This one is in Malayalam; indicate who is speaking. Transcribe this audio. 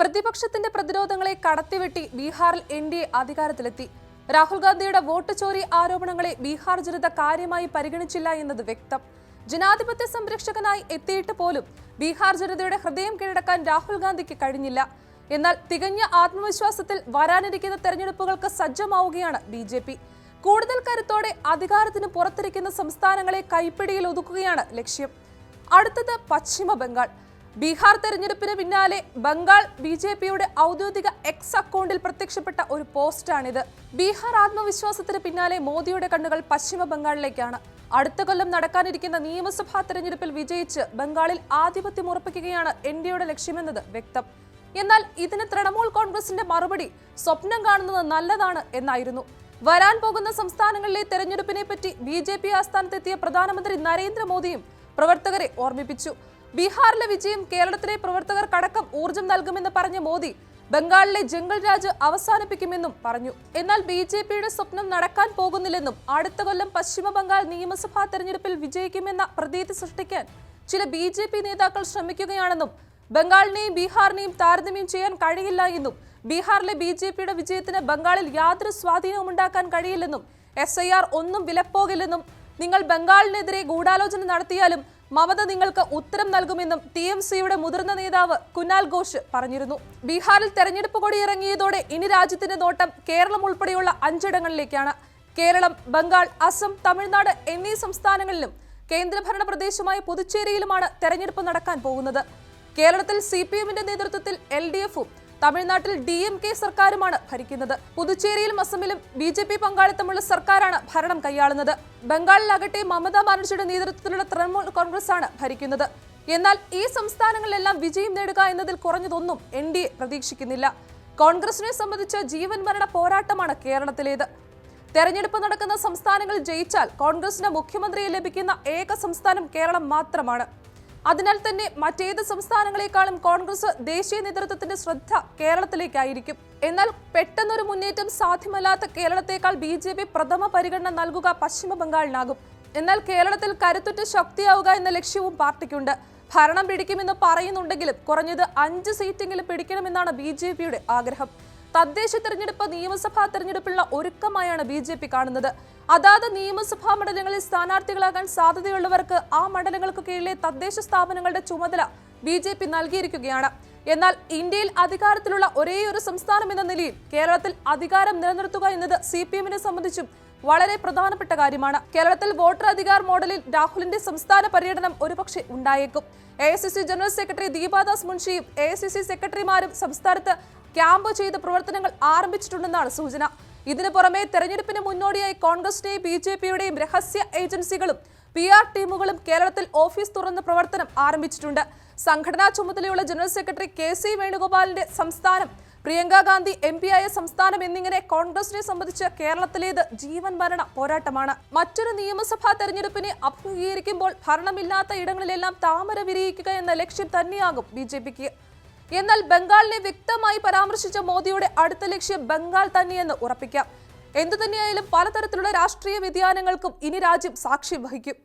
Speaker 1: പ്രതിപക്ഷത്തിന്റെ പ്രതിരോധങ്ങളെ കടത്തിവെട്ടി ബീഹാറിൽ എൻ ഡി എ അധികാരത്തിലെത്തി. രാഹുൽ ഗാന്ധിയുടെ വോട്ട് ചോരി ആരോപണങ്ങളെ ബീഹാർ ജനത കാര്യമായി പരിഗണിച്ചില്ല എന്നത് വ്യക്തം. ജനാധിപത്യ സംരക്ഷകനായി എത്തിയിട്ട് പോലും ബീഹാർ ജനതയുടെ ഹൃദയം കീഴടക്കാൻ രാഹുൽ ഗാന്ധിക്ക് കഴിഞ്ഞില്ല. എന്നാൽ തികഞ്ഞ ആത്മവിശ്വാസത്തിൽ വരാനിരിക്കുന്ന തെരഞ്ഞെടുപ്പുകൾക്ക് സജ്ജമാവുകയാണ് ബി ജെ പി. കൂടുതൽ കരുത്തോടെ അധികാരത്തിന് പുറത്തിരിക്കുന്ന സംസ്ഥാനങ്ങളെ കൈപ്പിടിയിൽ ഒതുക്കുകയാണ് ലക്ഷ്യം. അടുത്തത് പശ്ചിമ ബംഗാൾ ബീഹാർ തെരഞ്ഞെടുപ്പിന് പിന്നാലെ ബംഗാൾ ബി ജെ പിയുടെ ഔദ്യോഗിക എക്സ് അക്കൗണ്ടിൽ പ്രത്യക്ഷപ്പെട്ട ഒരു പോസ്റ്റാണിത്. ബീഹാർ ആത്മവിശ്വാസത്തിന് പിന്നാലെ മോദിയുടെ കണ്ണുകൾ പശ്ചിമ ബംഗാളിലേക്കാണ്. അടുത്ത കൊല്ലം നടക്കാനിരിക്കുന്ന നിയമസഭാ തെരഞ്ഞെടുപ്പിൽ വിജയിച്ച് ബംഗാളിൽ ആധിപത്യം ഉറപ്പിക്കുകയാണ് എൻ ഡിയുടെ ലക്ഷ്യമെന്നത് വ്യക്തം. എന്നാൽ ഇതിന് തൃണമൂൽ കോൺഗ്രസിന്റെ മറുപടി സ്വപ്നം കാണുന്നത് നല്ലതാണ് എന്നായിരുന്നു. വരാൻ പോകുന്ന സംസ്ഥാനങ്ങളിലെ തെരഞ്ഞെടുപ്പിനെ പറ്റി ബി ജെ പി ആസ്ഥാനത്തെത്തിയ പ്രധാനമന്ത്രി നരേന്ദ്രമോദിയും പ്രവർത്തകരെ ഓർമ്മിപ്പിച്ചു. ബീഹാറിലെ വിജയം കേരളത്തിലെ പ്രവർത്തകർക്കടക്കം ഊർജം നൽകുമെന്ന് പറഞ്ഞ മോദി ബംഗാളിലെ ജംഗൾ രാജ് അവസാനിപ്പിക്കുമെന്നും പറഞ്ഞു. എന്നാൽ ബി ജെ പിയുടെ സ്വപ്നം നടക്കാൻ പോകുന്നില്ലെന്നും അടുത്ത കൊല്ലം പശ്ചിമ ബംഗാൾ നിയമസഭാ തെരഞ്ഞെടുപ്പിൽ വിജയിക്കുമെന്ന പ്രതീതി സൃഷ്ടിക്കാൻ ചില ബി ജെ പി നേതാക്കൾ ശ്രമിക്കുകയാണെന്നും ബംഗാളിനെയും ബീഹാറിനെയും താരതമ്യം ചെയ്യാൻ കഴിയില്ല എന്നും ബീഹാറിലെ ബി ജെ പിയുടെ വിജയത്തിന് ബംഗാളിൽ യാതൊരു സ്വാധീനവും ഉണ്ടാക്കാൻ കഴിയില്ലെന്നും എസ് ഐ ആർ ഒന്നും വിലപ്പോകില്ലെന്നും നിങ്ങൾ ബംഗാളിനെതിരെ ഗൂഢാലോചന നടത്തിയാലും മമത നിങ്ങൾക്ക് ഉത്തരം നൽകുമെന്നും ടി എം സിയുടെ മുതിർന്ന നേതാവ് കുനാൽ ഘോഷ് പറഞ്ഞിരുന്നു. ബീഹാറിൽ തെരഞ്ഞെടുപ്പ് കൊടി ഇറങ്ങിയതോടെ ഇനി രാജ്യത്തിന്റെ നോട്ടം കേരളം ഉൾപ്പെടെയുള്ള അഞ്ചിടങ്ങളിലേക്കാണ്. കേരളം ബംഗാൾ അസം തമിഴ്നാട് എന്നീ സംസ്ഥാനങ്ങളിലും കേന്ദ്രഭരണ പ്രദേശമായ പുതുച്ചേരിയിലുമാണ് തെരഞ്ഞെടുപ്പ് നടക്കാൻ പോകുന്നത്. കേരളത്തിൽ സി പി എമ്മിന്റെ നേതൃത്വത്തിൽ എൽ ഡി എഫും തമിഴ്നാട്ടിൽ ഡി എം കെ സർക്കാരുമാണ് ഭരിക്കുന്നത്. പുതുച്ചേരിയിലും അസമിലും ബി ജെ പി പങ്കാളിത്തമുള്ള സർക്കാരാണ് ഭരണം കൈയാളുന്നത്. ബംഗാളിലാകട്ടെ മമതാ ബാനർജിയുടെ നേതൃത്വത്തിലുള്ള തൃണമൂൽ കോൺഗ്രസ് ആണ് ഭരിക്കുന്നത്. എന്നാൽ ഈ സംസ്ഥാനങ്ങളിലെല്ലാം വിജയം നേടുക എന്നതിൽ കുറഞ്ഞതൊന്നും എൻ ഡി എ പ്രതീക്ഷിക്കുന്നില്ല. കോൺഗ്രസിനെ സംബന്ധിച്ച ജീവൻ മരണ പോരാട്ടമാണ് കേരളത്തിലേത്. തെരഞ്ഞെടുപ്പ് നടക്കുന്ന സംസ്ഥാനങ്ങൾ ജയിച്ചാൽ കോൺഗ്രസിന് മുഖ്യമന്ത്രിയെ ലഭിക്കുന്ന ഏക സംസ്ഥാനം കേരളം മാത്രമാണ്. അതിനാൽ തന്നെ മറ്റേത് സംസ്ഥാനങ്ങളെക്കാളും കോൺഗ്രസ് ദേശീയ നേതൃത്വത്തിന്റെ ശ്രദ്ധ കേരളത്തിലേക്കായിരിക്കും. എന്നാൽ പെട്ടെന്നൊരു മുന്നേറ്റം സാധ്യമല്ലാത്ത കേരളത്തെക്കാൾ ബി ജെ പി പ്രഥമ പരിഗണന നൽകുക പശ്ചിമ ബംഗാളിനാകും എന്നാൽ കേരളത്തിൽ കരുത്തുറ്റ ശക്തിയാവുക എന്ന ലക്ഷ്യവും പാർട്ടിക്കുണ്ട്. ഭരണം പിടിക്കുമെന്ന് പറയുന്നുണ്ടെങ്കിലും കുറഞ്ഞത് അഞ്ച് സീറ്റെങ്കിലും പിടിക്കണമെന്നാണ് ബി ആഗ്രഹം. തദ്ദേശ തെരഞ്ഞെടുപ്പ് നിയമസഭാ തെരഞ്ഞെടുപ്പിലുള്ള ഒരുക്കമായാണ് ബി ജെ പി കാണുന്നത്. അതാത് നിയമസഭാ മണ്ഡലങ്ങളിൽ സ്ഥാനാർത്ഥികളാകാൻ സാധ്യതയുള്ളവർക്ക് ആ മണ്ഡലങ്ങൾക്ക് കീഴിലെ തദ്ദേശ സ്ഥാപനങ്ങളുടെ ചുമതല ബി ജെ പി നൽകിയിരിക്കുകയാണ്. എന്നാൽ ഇന്ത്യയിൽ അധികാരത്തിലുള്ള ഒരേയൊരു സംസ്ഥാനം എന്ന നിലയിൽ കേരളത്തിൽ അധികാരം നിലനിർത്തുക എന്നത് സി പി എമ്മിനെ സംബന്ധിച്ചും വളരെ പ്രധാനപ്പെട്ട കാര്യമാണ്. കേരളത്തിൽ വോട്ടർ അധികാർ മോഡലിൽ രാഹുലിന്റെ സംസ്ഥാന പര്യടനം ഒരുപക്ഷെ ഉണ്ടായേക്കും. എ ജനറൽ സെക്രട്ടറി ദീപാദാസ് മുൻഷിയും എ സെക്രട്ടറിമാരും സംസ്ഥാനത്ത് ക്യാമ്പ് ചെയ്ത് പ്രവർത്തനങ്ങൾ ആരംഭിച്ചിട്ടുണ്ടെന്നാണ് സൂചന. ഇതിനു പുറമെ തെരഞ്ഞെടുപ്പിന് മുന്നോടിയായി കോൺഗ്രസിന്റെയും ബി ജെ പിയുടെയും രഹസ്യ ഏജൻസികളും പി ആർ ടീമുകളും കേരളത്തിൽ ഓഫീസ് തുറന്ന് പ്രവർത്തനം ആരംഭിച്ചിട്ടുണ്ട്. സംഘടനാ ചുമതലയുള്ള ജനറൽ സെക്രട്ടറി കെ സി വേണുഗോപാലിന്റെ സംസ്ഥാനം പ്രിയങ്ക ഗാന്ധി എം പി ആയ സംസ്ഥാനം എന്നിങ്ങനെ കോൺഗ്രസിനെ സംബന്ധിച്ച് കേരളത്തിലേത് ജീവൻ മരണ പോരാട്ടമാണ്. മറ്റൊരു നിയമസഭാ തെരഞ്ഞെടുപ്പിനെ അഭിമുഖീകരിക്കുമ്പോൾ ഭരണമില്ലാത്ത ഇടങ്ങളിലെല്ലാം താമര വിരിയിക്കുക എന്ന ലക്ഷ്യം തന്നെയാകും ബി ജെ പിക്ക്. എന്നാൽ ബംഗാളിനെ വ്യക്തമായി പരാമർശിച്ച മോദിയുടെ അടുത്ത ലക്ഷ്യം ബംഗാൾ തന്നെയെന്ന് ഉറപ്പിക്കാം. എന്തുതന്നെയായാലും പലതരത്തിലുള്ള രാഷ്ട്രീയ വ്യതിയാനങ്ങൾക്കും ഇനി രാജ്യം സാക്ഷ്യം വഹിക്കും.